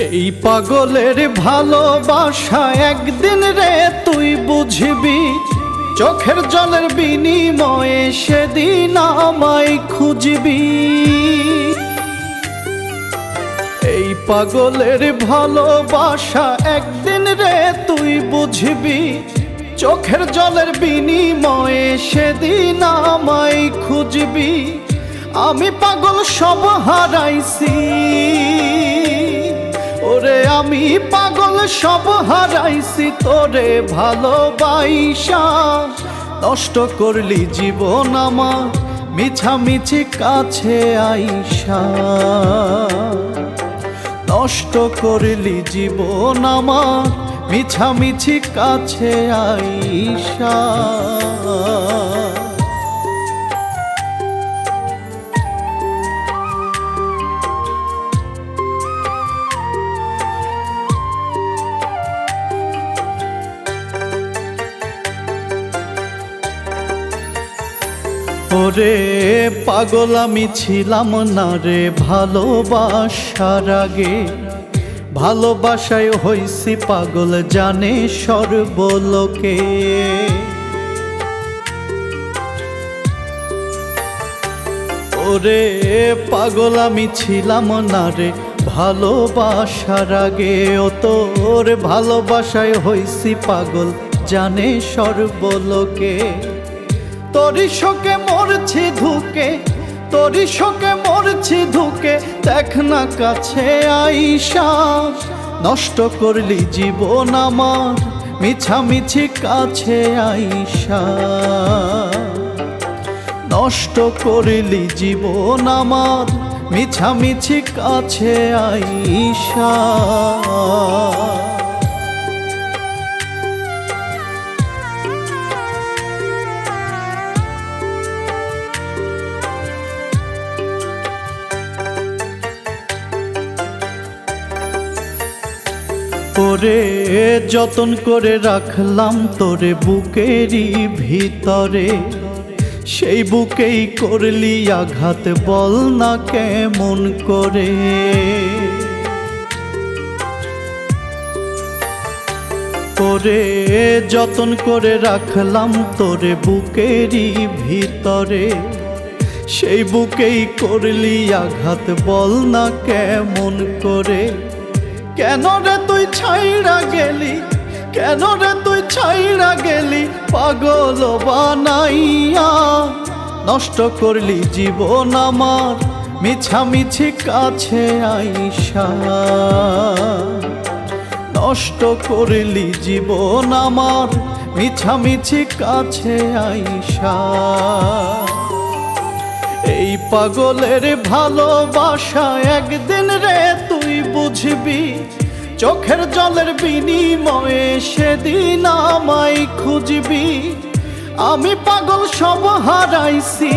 এই পাগলের ভালোবাসা একদিন রে তুই বুঝবি? চোখের জলের বিনিময়ে সেদিন আমায় খুঁজবি। এই পাগলের ভালোবাসা একদিন রে তুই বুঝবি? চোখের জলের বিনিময়ে সেদিন আমায় খুঁজবি। আমি পাগল সব হারাইছি। আমি পাগল, সব হারাইছি তোরে ভালোবাইসা। নষ্ট করলি জীবন আমার, মিছামিছি কাছে আইসা। নষ্ট করলি জীবন আমার, মিছামিছি কাছে আইসা। ওরে পাগল আমি ছিলাম না রে ভালোবাসার আগে। ভালোবাসায় হইছি পাগল জানে সর্বলোকে। ওরে পাগল আমি ছিলাম না রে ভালোবাসার আগে। ও তোর ভালোবাসায় হইছি পাগল জানে সর্বলোকে। তোরি শোকে মরছি ধুকে তোরি শোকে মরছি ধুকে, দেখ না কাছে আইসা, নষ্ট করলি জীবন আমার, মিছামিছি কাছে আইসা। নষ্ট করলি জীবন আমার, মিছামিছি কাছে আইসা। ওরে যতন করে রাখলাম তোরে বুকেরই ভিতরে। সেই বুকেই করলি আঘাত, বল না কেমন করে। করে, যতন করে রাখলাম তোরে বুকেরই ভিতরে। সেই বুকেই করলি আঘাত, বল না কেমন করে। কেন রে তুই ছাইড়া গেলি? কেন রে তুই ছাইড়া গেলি? পাগল বানাইয়া নষ্ট করলি জীবন আমার, মিছামিছি কাছে আইসা। নষ্ট করলি জীবন আমার, মিছামিছি কাছে আইসা। এই পাগলের ভালোবাসা একদিন রে তুই বুঝবি, চোখের জলের বিনিময়ে সেদিন আমায় খুঁজবি। আমি পাগল সব হারাইছি,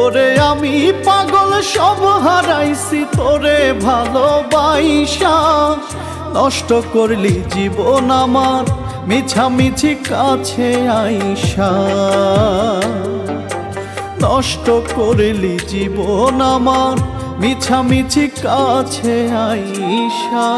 ওরে আমি পাগল সব হারাইছি, তোরে ভালোবাইসা। নষ্ট করলি জীবন আমার, মিছামিছি কাছে আইসা। নষ্ট করলি জীবন আমার। মিছামিছি কাছে আইসা।